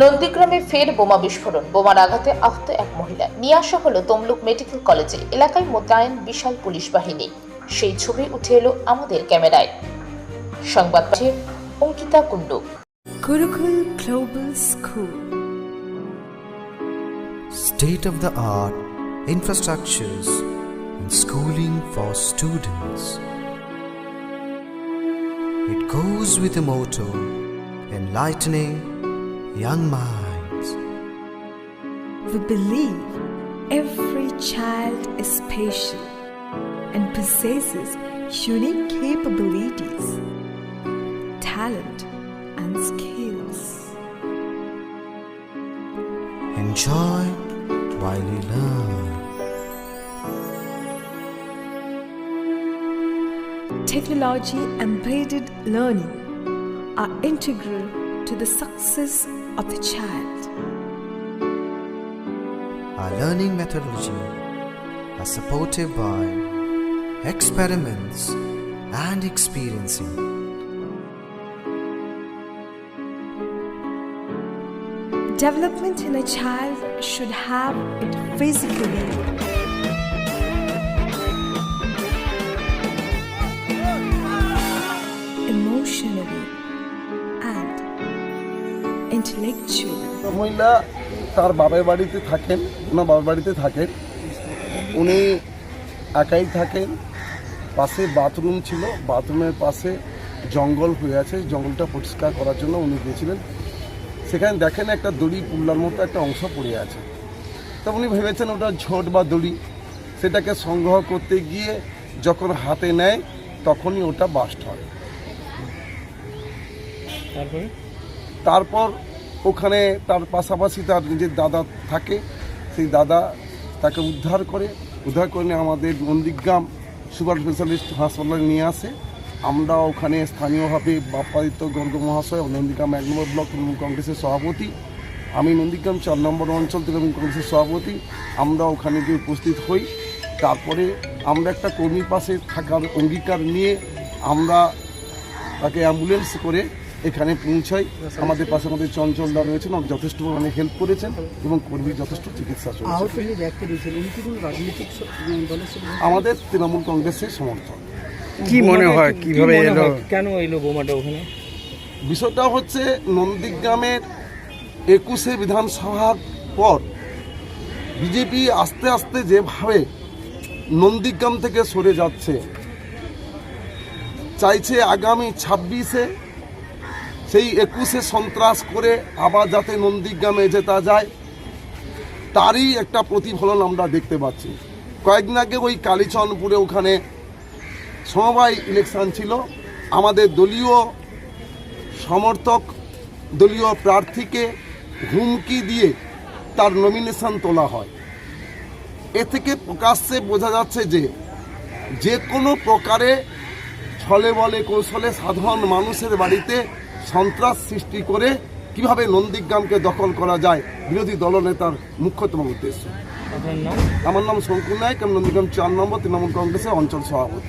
নন্দীগ্রামে ফের বোমা বিস্ফোরণ। বোমার আঘাতে আহত এক মহিলা। নিয়ে আসা হলো তমলুক মেডিকেল কলেজে। এলাকায় মোতায়েন বিশাল পুলিশ বাহিনী। সেই ছবি উঠে এলো আমাদের ক্যামেরায়। সংবাদ পাঠে Ankita Kundu. Gurukul global school. State of the art infrastructures schooling for students it goes with a motto enlightening young minds. We believe every child is special and possesses unique capabilities, talent, and skills. Enjoy while you learn. Technology embedded learning are integral to the success of the child. Our learning methodology are supported by experiments and experiencing. Development in a child should have it physically, intellectually. মহিলা তার বাবার বাড়িতে থাকেন ওনার বাবার বাড়িতে থাকেন। উনি একাই থাকেন। পাশে বাথরুম ছিল। বাথরুমের পাশে জঙ্গল হয়ে আছে। জঙ্গলটা পরিষ্কার করার জন্য উনি গিয়েছিলেন। সেখানে দেখেন একটা দড়ি পুল্লার মতো একটা অংশ পড়ে আছে। তো উনি ভেবেছেন ওটা ঝোট বা দড়ি। সেটাকে সংগ্রহ করতে গিয়ে যখন হাতে নেয় তখনই ওটা বাস্ট হয়। তারপরে? তারপর ওখানে তার পাশাপাশি তার নিজের দাদা থাকে, সেই দাদা তাকে উদ্ধার করে উদ্ধার করে আমাদের নন্দীগ্রাম সুগার স্পেশালিস্ট হাসপাতালে নিয়ে আসে। আমরা ওখানে স্থানীয়ভাবে বাপ্পাদিত্য গর্গ মহাশয় নন্দীগ্রাম এক নম্বর ব্লক তৃণমূল কংগ্রেসের সভাপতি। আমি নন্দীগ্রাম চার নম্বর অঞ্চল তৃণমূল কংগ্রেসের সভাপতি। আমরা ওখানে গিয়ে উপস্থিত হই। তারপরে আমরা একটা কর্মীর পাশে থাকার অঙ্গীকার নিয়ে আমরা তাকে অ্যাম্বুলেন্স করে এখানে পৌঁছাই। আমাদের পাশে আমাদের চঞ্চলদা রয়েছেন যথেষ্ট অনেক হেল্প করেছেন এবং কর্মীর যথেষ্ট চিকিৎসা আমাদের তৃণমূল কংগ্রেসের সমর্থন কি মনে হয়? কীভাবে এলো? কেন এলো বোমাটা ওখানে? বিষয়টা হচ্ছে নন্দীগ্রামের একুশে বিধানসভার পর বিজেপি আস্তে আস্তে যেভাবে নন্দীগ্রাম থেকে সরে যাচ্ছে চাইছে আগামী ছাব্বিশে সেই একুশে সন্ত্রাস করে আবার যাতে নন্দীগ্রামে যেতা যায়, তারই একটা প্রতিফলন আমরা দেখতে পাচ্ছি। কয়েকদিন আগে ওই কালীচরণপুরে ওখানে সমবায় ইলেকশন ছিল। আমাদের দলীয় সমর্থক, দলীয় প্রার্থীকে হুমকি দিয়ে তার নমিনেশন তোলা হয়। এ থেকে প্রকাশ্যে বোঝা যাচ্ছে যে যে কোনো প্রকারে ছলে বলে কৌশলে সাধারণ মানুষের বাড়িতে সন্ত্রাস সৃষ্টি করে কীভাবে নন্দীগ্রামকে দখল করা যায় বিরোধী দলনেতার মুখ্যতম উদ্দেশ্য। আমার নাম শঙ্কুর নায়ক আমি নন্দীগ্রাম চার নম্বর তৃণমূল কংগ্রেসের অঞ্চল সভাপতি।